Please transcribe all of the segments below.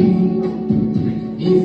Ночі, і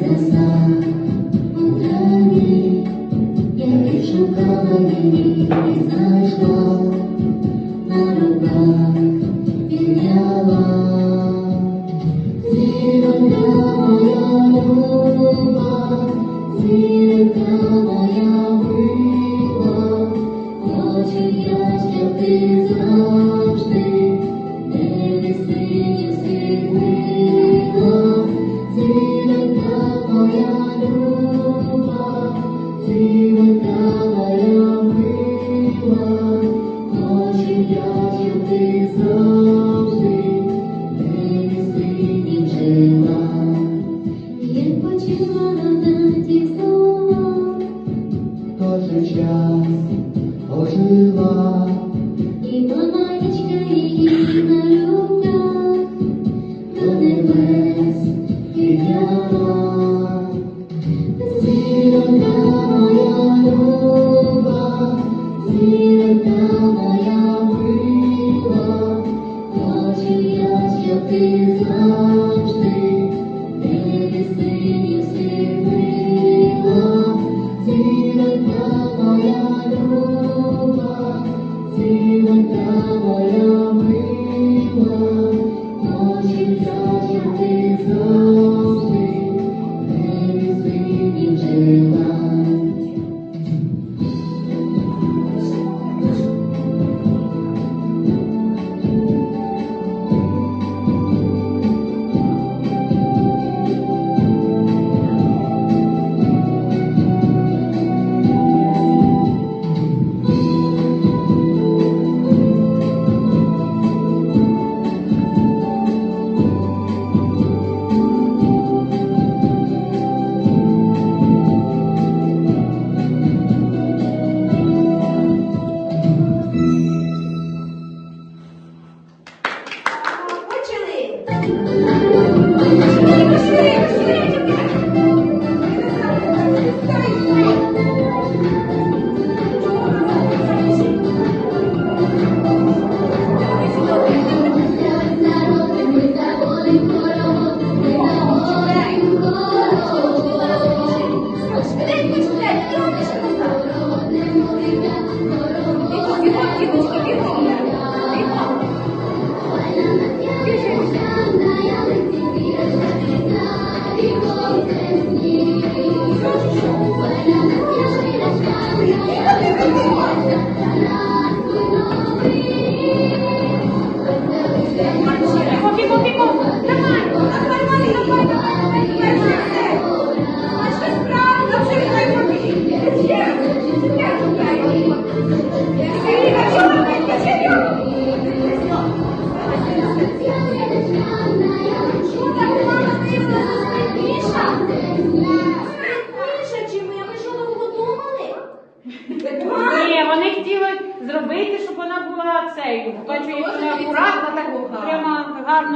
моя люба, зіронька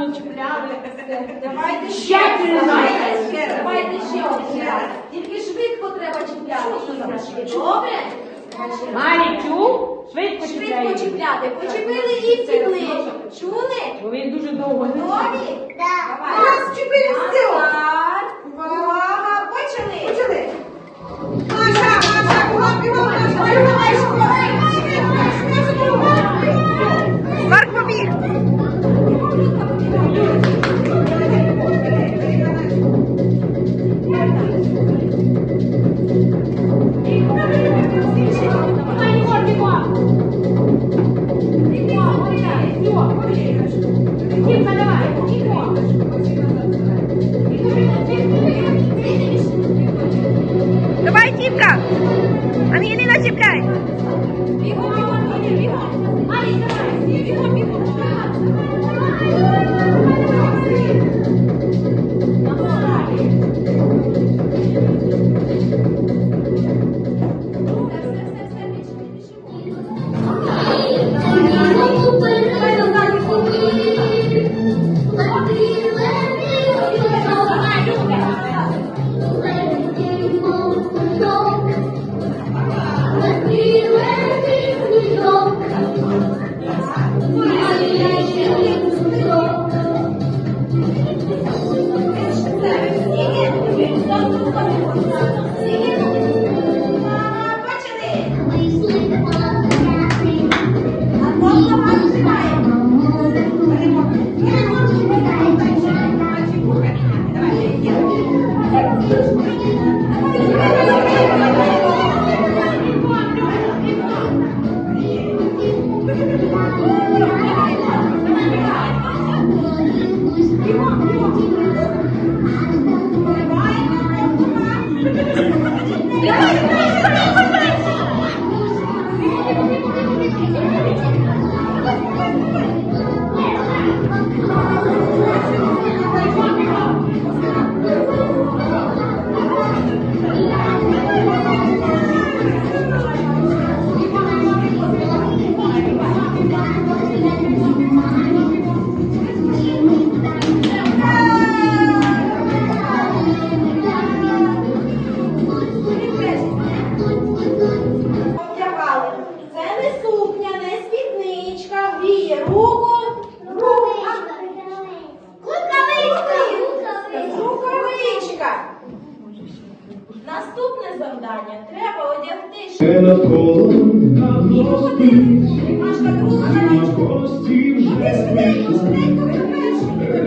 гарно чіпляли. Давайте ще раз. Давайте ще один. Тільки швидко треба чіпляти. Добре? Марічу, швидко чіпляти. Швидко чіпляти. Почепили і втікли. Чули? Бо він дуже довго. Нові?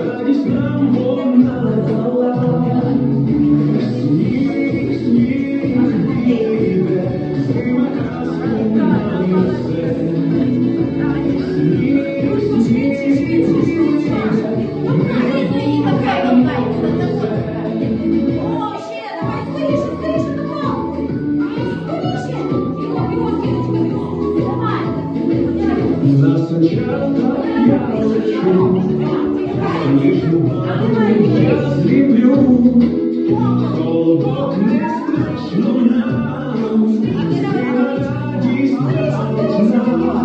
Радість нам На сочата я лечу, лежу, я сліплю, Холодок не страшно нам, радість радість нам.